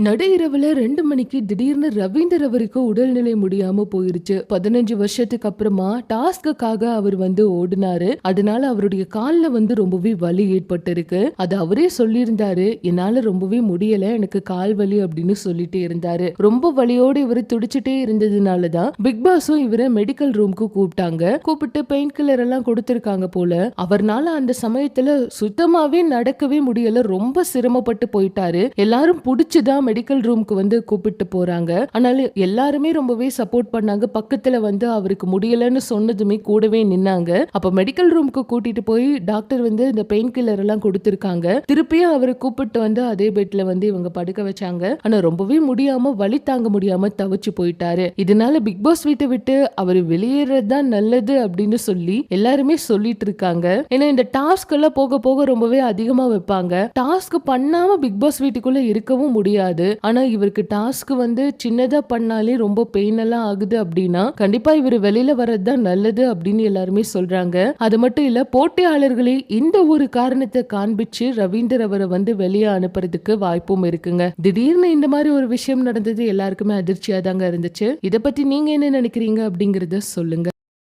நடு இரவுல ரெண்டு மணிக்கு திடீர்னு ரவீந்தர் அவருக்கு உடல்நிலை முடியாம போயிருச்சு. பதினஞ்சு வருஷத்துக்கு அப்புறமா டாஸ்க்குக்காக அவர் வந்து ஓடினாரு. அதனால அவருடைய கால்ல வந்து ரொம்பவே வலி ஏற்பட்டிருக்கு. அது அவரே சொல்லியிருந்தாரு. என்னால ரொம்பவே முடியல. எனக்கு கால் வலி அப்படின்னு சொல்லிட்டே இருந்தாரு. ரொம்ப வலியோடு இவர் துடிச்சிட்டே இருந்ததுனால தான் பிக் பாஸும் இவரை மெடிக்கல் ரூம்க்கு கூப்பிட்டாங்க. கூப்பிட்டு பெயின் கில்லர் எல்லாம் கொடுத்திருக்காங்க போல. அவர்னால அந்த சமயத்துல சுத்தமாவே நடக்கவே முடியல. ரொம்ப சிரமப்பட்டு போயிட்டாரு. எல்லாரும் புடிச்சுதான் மெடிக்கல் ரூம்க்கு வந்து கூப்பிட்டு போறாங்க. ஆனாலும் எல்லாருமே ரொம்பவே சப்போர்ட் பண்ணாங்க. பக்கத்துல வந்து அவருக்கு முடியலன்னு சொன்னதுமே கூடவே நின்னாங்க. அப்ப மெடிக்கல் ரூம்க்கு கூட்டிட்டு போய் டாக்டர் வந்து இந்த பெயின் கில்லர் எல்லாம் கொடுத்துருக்காங்க. திருப்பியும் அவரை கூப்பிட்டு வந்து அதே பெட்ல வந்து இவங்க படுக்க வச்சாங்க. ஆனா ரொம்பவே முடியாம வலி தாங்க முடியாம தவிச்சு போயிட்டாரு. இதனால பிக் பாஸ் வீட்டை விட்டு அவர் வெளியேறது தான் நல்லது அப்படின்னு சொல்லி எல்லாருமே சொல்லிட்டு இருக்காங்க. ஏன்னா இந்த டாஸ்க் எல்லாம் போக போக ரொம்பவே அதிகமா வைப்பாங்க. டாஸ்க் பண்ணாம பிக் பாஸ் வீட்டுக்குள்ள இருக்கவும் முடியாது. ஆனா இவருக்கு டாஸ்க் வந்து சின்னதா பண்ணாலே ரொம்ப பெயின் எல்லாம் ஆகுது அப்படின்னா கண்டிப்பா இவர் வெளியில வர்றது தான் நல்லது அப்படின்னு எல்லாருமே சொல்றாங்க. அது மட்டும் இல்ல போட்டியாளர்களே இந்த ஒரு காரணத்தை காண்பிச்சு ரவீந்தர் அவரை வந்து வெளியே அனுப்புறதுக்கு வாய்ப்பும் இருக்குங்க. திடீர்னு இந்த மாதிரி ஒரு விஷயம் நடந்தது எல்லாருக்குமே அதிர்ச்சியா தாங்க இருந்துச்சு. இதை பத்தி நீங்க என்ன நினைக்கிறீங்க அப்படிங்கறத சொல்லுங்க.